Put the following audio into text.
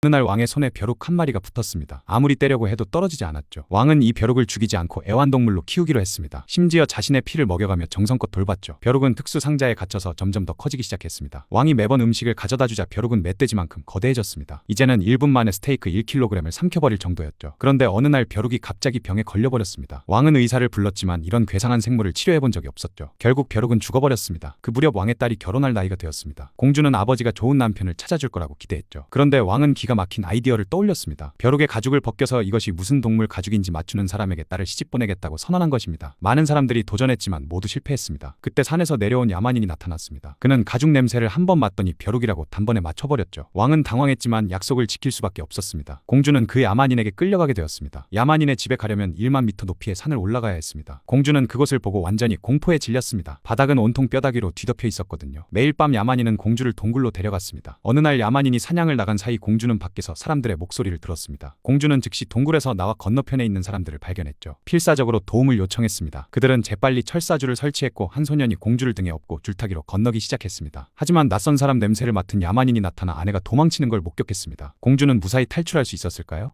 어느 날 왕의 손에 벼룩 한 마리가 붙었습니다. 아무리 때려고 해도 떨어지지 않았죠. 왕은 이 벼룩을 죽이지 않고 애완동물로 키우기로 했습니다. 심지어 자신의 피를 먹여가며 정성껏 돌봤죠. 벼룩은 특수 상자에 갇혀서 점점 더 커지기 시작했습니다. 왕이 매번 음식을 가져다 주자 벼룩은 멧돼지만큼 거대해졌습니다. 이제는 1분 만에 스테이크 1kg을 삼켜버릴 정도였죠. 그런데 어느 날 벼룩이 갑자기 병에 걸려버렸습니다. 왕은 의사를 불렀지만 이런 괴상한 생물을 치료해본 적이 없었죠. 결국 벼룩은 죽어버렸습니다. 그 무렵 왕의 딸이 결혼할 나이가 되었습니다. 공주는 아버지가 좋은 남편을 찾아줄 거라고 기대했죠. 그런데 왕은 기가 막힌 아이디어를 떠올렸습니다. 벼룩의 가죽을 벗겨서 이것이 무슨 동물 가죽인지 맞추는 사람에게 딸을 시집 보내겠다고 선언한 것입니다. 많은 사람들이 도전했지만 모두 실패했습니다. 그때 산에서 내려온 야만인이 나타났습니다. 그는 가죽 냄새를 한 번 맡더니 벼룩이라고 단번에 맞춰버렸죠. 왕은 당황했지만 약속을 지킬 수밖에 없었습니다. 공주는 그 야만인에게 끌려가게 되었습니다. 야만인의 집에 가려면 1만 미터 높이의 산을 올라가야 했습니다. 공주는 그것을 보고 완전히 공포에 질렸습니다. 바닥은 온통 뼈다귀로 뒤덮여 있었거든요. 매일 밤 야만인은 공주를 동굴로 데려갔습니다. 어느 날 야만인이 사냥을 나간 사이 공주 는 밖에서 사람들의 목소리를 들었습니다. 공주는 즉시 동굴에서 나와 건너편에 있는 사람들을 발견했죠. 필사적으로 도움을 요청했습니다. 그들은 재빨리 철사줄을 설치했고 한 소년이 공주를 등에 업고 줄타기로 건너기 시작했습니다. 하지만 낯선 사람 냄새를 맡은 야만인이 나타나 아내가 도망치는 걸 목격했습니다. 공주는 무사히 탈출할 수 있었을까요?